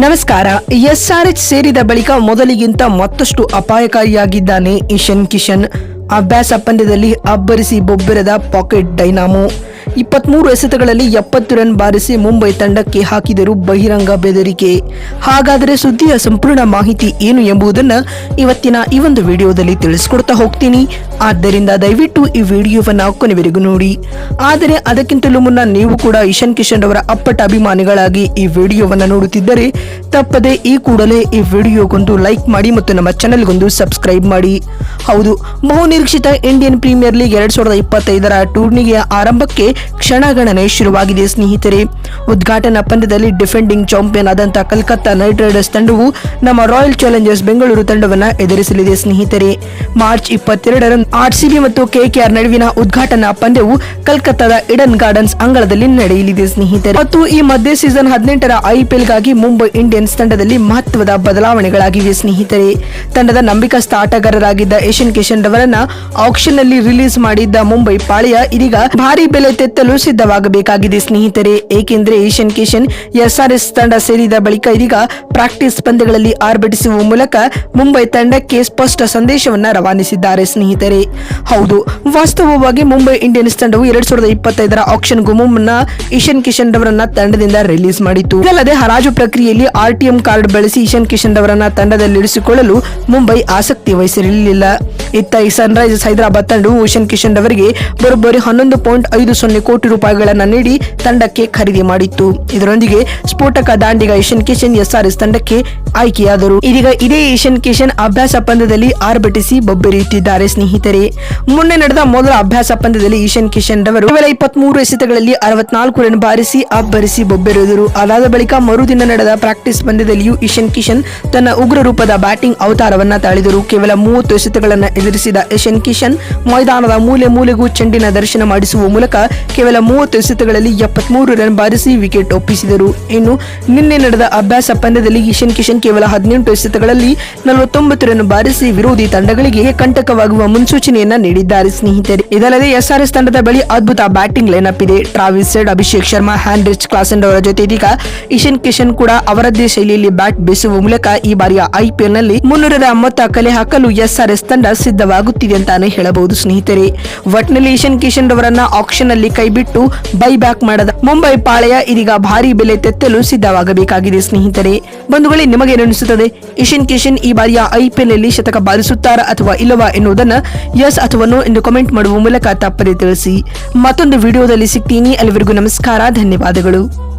ನಮಸ್ಕಾರ. ಎಸ್ಆರ್ಎಚ್ ಸೇರಿದ ಬಳಿಕ ಮೊದಲಿಗಿಂತ ಮತ್ತಷ್ಟು ಅಪಾಯಕಾರಿಯಾಗಿದ್ದಾನೆ ಇಶನ್ ಕಿಶನ್. ಅಭ್ಯಾಸ ಪಂದ್ಯದಲ್ಲಿ ಅಬ್ಬರಿಸಿ ಬೊಬ್ಬೆರದ ಪಾಕೆಟ್ ಡೈನಾಮೋ. ಇಪ್ಪತ್ಮೂರು ಎಸೆತಗಳಲ್ಲಿ ಎಪ್ಪತ್ತು ರನ್ ಬಾರಿಸಿ ಮುಂಬೈ ತಂಡಕ್ಕೆ ಹಾಕಿದರು ಬಹಿರಂಗ ಬೆದರಿಕೆ. ಹಾಗಾದರೆ ಸುದ್ದಿಯ ಸಂಪೂರ್ಣ ಮಾಹಿತಿ ಏನು ಎಂಬುದನ್ನು ಇವತ್ತಿನ ಈ ಒಂದು ವಿಡಿಯೋದಲ್ಲಿ ತಿಳಿಸ್ಕೊಡ್ತಾ ಹೋಗ್ತೀನಿ. ಆದ್ದರಿಂದ ದಯವಿಟ್ಟು ಈ ವಿಡಿಯೋವನ್ನು ಕೊನೆವರೆಗೂ ನೋಡಿ. ಆದರೆ ಅದಕ್ಕಿಂತಲೂ ಮುನ್ನ ನೀವು ಕೂಡ ಇಶನ್ ಕಿಶನ್ ಅವರ ಅಪ್ಪಟ ಅಭಿಮಾನಿಗಳಾಗಿ ಈ ವಿಡಿಯೋವನ್ನು ನೋಡುತ್ತಿದ್ದರೆ ತಪ್ಪದೆ ಈ ಕೂಡಲೇ ಈ ವಿಡಿಯೋಗೊಂದು ಲೈಕ್ ಮಾಡಿ ಮತ್ತು ನಮ್ಮ ಚಾನೆಲ್ಗೊಂದು ಸಬ್ಸ್ಕ್ರೈಬ್ ಮಾಡಿ. ಹೌದು ಬಹುನಿರೀಕ್ಷಿತ ಇಂಡಿಯನ್ ಪ್ರೀಮಿಯರ್ ಲೀಗ್ ಎರಡ್ ಸಾವಿರದ ಇಪ್ಪತ್ತೈದರ ಟೂರ್ನಿಗೆ ಆರಂಭಕ್ಕೆ ಕ್ಷಣಗಣನೆ ಶುರುವಾಗಿದೆ, ಸ್ನೇಹಿತರೆ. ಉದ್ಘಾಟನಾ ಪಂದ್ಯದಲ್ಲಿ ಡಿಫೆಂಡಿಂಗ್ ಚಾಂಪಿಯನ್ ಆದಂತಹ ಕಲ್ಕತ್ತಾ ನೈಟ್ ರೈಡರ್ಸ್ ತಂಡವು ನಮ್ಮ ರಾಯಲ್ ಚಾಲೆಂಜರ್ಸ್ ಬೆಂಗಳೂರು ತಂಡವನ್ನು ಎದುರಿಸಲಿದೆ, ಸ್ನೇಹಿತರೆ. ಮಾರ್ಚ್ ಇಪ್ಪತ್ತೆರಡರಂದು ಆರ್ಸಿಬಿ ಮತ್ತು ಕೆಕೆಆರ್ ನಡುವಿನ ಉದ್ಘಾಟನಾ ಪಂದ್ಯವು ಕಲ್ಕತ್ತಾದ ಇಡನ್ ಗಾರ್ಡನ್ಸ್ ಅಂಗಳದಲ್ಲಿ ನಡೆಯಲಿದೆ, ಸ್ನೇಹಿತರೆ. ಮತ್ತು ಈ ಮಧ್ಯೆ ಸೀಸನ್ ಹದಿನೆಂಟರ ಐಪಿಎಲ್ಗಾಗಿ ಮುಂಬೈ ಇಂಡಿಯನ್ಸ್ ತಂಡದಲ್ಲಿ ಮಹತ್ವದ ಬದಲಾವಣೆಗಳಾಗಿವೆ, ಸ್ನೇಹಿತರೆ. ತಂಡದ ನಂಬಿಕಸ್ಥ ಆಟಗಾರರಾಗಿದ್ದ ಏಷ್ಯನ್ ಕಿಶನ್ ರವರನ್ನ ಆಕ್ಷನ್ನಲ್ಲಿ ರಿಲೀಸ್ ಮಾಡಿದ್ದ ಮುಂಬೈ ಪಾಳೆಯ ಇದೀಗ ಭಾರಿ ಬೆಲೆ ತೆತ್ತಲು ಸಿದ್ಧವಾಗಬೇಕಾಗಿದೆ, ಸ್ನೇಹಿತರೆ. ಏಕೆಂದರೆ ಏಷ್ಯನ್ ಕಿಶನ್ ಎಸ್ಆರ್ಎಸ್ ತಂಡ ಸೇರಿದ ಬಳಿಕ ಇದೀಗ ಪ್ರಾಕ್ಟೀಸ್ ಪಂದ್ಯಗಳಲ್ಲಿ ಆರ್ಭಟಿಸುವ ಮೂಲಕ ಮುಂಬೈ ತಂಡಕ್ಕೆ ಸ್ಪಷ್ಟ ಸಂದೇಶವನ್ನ ರವಾನಿಸಿದ್ದಾರೆ, ಸ್ನೇಹಿತರೆ. ಹೌದು, ವಾಸ್ತವವಾಗಿ ಮುಂಬೈ ಇಂಡಿಯನ್ಸ್ ತಂಡವು ಎರಡ್ ಸಾವಿರದ ಇಪ್ಪತ್ತೈದರ ಆಕ್ಷನ್ ಮುನ್ನ ಇಶನ್ ಕಿಶನ್ ರವರನ್ನ ತಂಡದಿಂದ ರಿಲೀಸ್ ಮಾಡಿತ್ತು. ಇದಲ್ಲದೆ ಹರಾಜು ಪ್ರಕ್ರಿಯೆಯಲ್ಲಿ ಆರ್ಟಿಎಂ ಕಾರ್ಡ್ ಬಳಸಿ ಇಶನ್ ಕಿಶನ್ ರವರನ್ನ ತಂಡದಲ್ಲಿರಿಸಿಕೊಳ್ಳಲು ಮುಂಬೈ ಆಸಕ್ತಿ ವಹಿಸಿರಲಿಲ್ಲ. ಇತ್ತ ಈ ಸನ್ರೈಸರ್ಸ್ ಹೈದರಾಬಾದ್ ತಂಡವು ಇಶನ್ ಕಿಶನ್ ರವರಿಗೆ ಬರೋಬ್ಬರಿ ಹನ್ನೊಂದು ಪಾಯಿಂಟ್ ಐದು ಸೊನ್ನೆ ಕೋಟಿ ರೂಪಾಯಿಗಳನ್ನು ನೀಡಿ ತಂಡಕ್ಕೆ ಖರೀದಿ ಮಾಡಿತ್ತು. ಇದರೊಂದಿಗೆ ಸ್ಫೋಟಕ ದಾಂಡಿಗ ಏಷ್ಯನ್ ಕಿಶನ್ ಎಸ್ಆರ್ಎಸ್ ತಂಡಕ್ಕೆ ಆಯ್ಕೆಯಾದರು. ಇದೀಗ ಇದೇ ಏಷ್ಯನ್ ಕಿಶನ್ ಅಭ್ಯಾಸ ಪಂದ್ಯದಲ್ಲಿ ಆರ್ಭಟಿಸಿ ಬೊಬ್ಬೆರೆಯುತ್ತಿದ್ದಾರೆ ಸ್ನೇಹಿತರೆ. ಮೊನ್ನೆ ನಡೆದ ಮೊದಲ ಅಭ್ಯಾಸ ಪಂದ್ಯದಲ್ಲಿ ಈಶನ್ ಕಿಶನ್ ರವರು ಕೇವಲ ಇಪ್ಪತ್ಮೂರು ಎಸೆತಗಳಲ್ಲಿ ಅರವತ್ನಾಲ್ಕು ರನ್ ಬಾರಿಸಿ, ಅಬ್ಬರಿಸಿ ಬೊಬ್ಬೆರೆದರು. ಅದಾದ ಬಳಿಕ ಮರುದಿನ ನಡೆದ ಪ್ರಾಕ್ಟೀಸ್ ಪಂದ್ಯದಲ್ಲಿಯೂ ಈಶನ್ ಕಿಶನ್ ತನ್ನ ಉಗ್ರ ರೂಪದ ಬ್ಯಾಟಿಂಗ್ ಅವತಾರವನ್ನ ತಾಳಿದರು. ಕೇವಲ ಮೂವತ್ತು ಎಸೆತಗಳನ್ನು ಎದುರಿಸಿದ ಈಶನ್ ಕಿಶನ್ ಮೈದಾನದ ಮೂಲೆ ಮೂಲೆಗೂ ಚೆಂಡಿನ ದರ್ಶನ ಮಾಡಿಸುವ ಮೂಲಕ ಕೇವಲ ಮೂವತ್ತು ಎಸೆತಗಳಲ್ಲಿ ಎಪ್ಪತ್ಮೂರು ರನ್ ಬಾರಿಸಿ ವಿಕೆಟ್ ಒಪ್ಪಿಸಿದರು. ಇನ್ನು ನಿನ್ನೆ ನಡೆದ ಅಭ್ಯಾಸ ಪಂದ್ಯದಲ್ಲಿ ಇಶನ್ ಕಿಶನ್ ಕೇವಲ ಹದಿನೆಂಟು ಎಸೆತಗಳಲ್ಲಿ ನಲವತ್ತೊಂಬತ್ತು ರನ್ ಬಾರಿಸಿ ವಿರೋಧಿ ತಂಡಗಳಿಗೆ ಕಂಟಕವಾಗುವ ಮುನ್ಸೂಚನೆಯನ್ನ ನೀಡಿದ್ದಾರೆ ಸ್ನೇಹಿತರೆ. ಇದಲ್ಲದೆ ಎಸ್ಆರ್ಎಸ್ ತಂಡದ ಬಳಿ ಅದ್ಭುತ ಬ್ಯಾಟಿಂಗ್ ಲೈನಪ್ ಇದೆ. Travis Head, Abhishek Sharma, Heinrich Klaasen ಅವರ ಜೊತೆ ಇದೀಗ ಇಶನ್ ಕಿಶನ್ ಕೂಡ ಅವರದ್ದೇ ಶೈಲಿಯಲ್ಲಿ ಬ್ಯಾಟ್ ಬೀಸುವ ಮೂಲಕ ಈ ಬಾರಿಯ ಐಪಿಎಲ್ನಲ್ಲಿ ಮುನ್ನೂರರ ಮೊತ್ತ ಕಲೆ ಹಾಕಲು ಎಸ್ಆರ್ಎಸ್ ತಂಡ ಸಿದ್ಧವಾಗುತ್ತಿದೆ ಅಂತಾನೆ ಹೇಳಬಹುದು ಸ್ನೇಹಿತರೆ. ಒಟ್ನಲ್ಲಿ ಇಶನ್ ಕಿಶನ್ ರವರನ್ನ ಆಕ್ಷನ್ ಅಲ್ಲಿ ಕೈಬಿಟ್ಟು ಬೈ ಬ್ಯಾಕ್ ಮಾಡದ. ಮುಂಬೈ ಪಾಳೆಯ ಇದೀಗ ಭಾರಿ ಬೆಲೆ ತೆತ್ತಲು ಸಿದ್ಧವಾಗಬೇಕಾಗಿದೆ ಸ್ನೇಹಿತರೆ. ಬಂಧುಗಳೇ ನಿಮಗೇನು ಅನಿಸುತ್ತದೆ ಇಶನ್ ಕಿಶನ್ ಈ ಬಾರಿಯ ಐಪಿಎಲ್ ಅಲ್ಲಿ ಶತಕ ಬಾರಿಸುತ್ತಾರಾ ಅಥವಾ ಇಲ್ಲವಾ ಎನ್ನುವುದನ್ನ ಎಸ್ ಅಥವಾ ನೋ ಎಂದು ಕಮೆಂಟ್ ಮಾಡುವ ಮೂಲಕ ತಪ್ಪದೆ ತಿಳಿಸಿ. ಮತ್ತೊಂದು ವಿಡಿಯೋದಲ್ಲಿ ಸಿಗ್ತೀನಿ. ಅಲ್ಲಿವರೆಗೂ ನಮಸ್ಕಾರ, ಧನ್ಯವಾದಗಳು.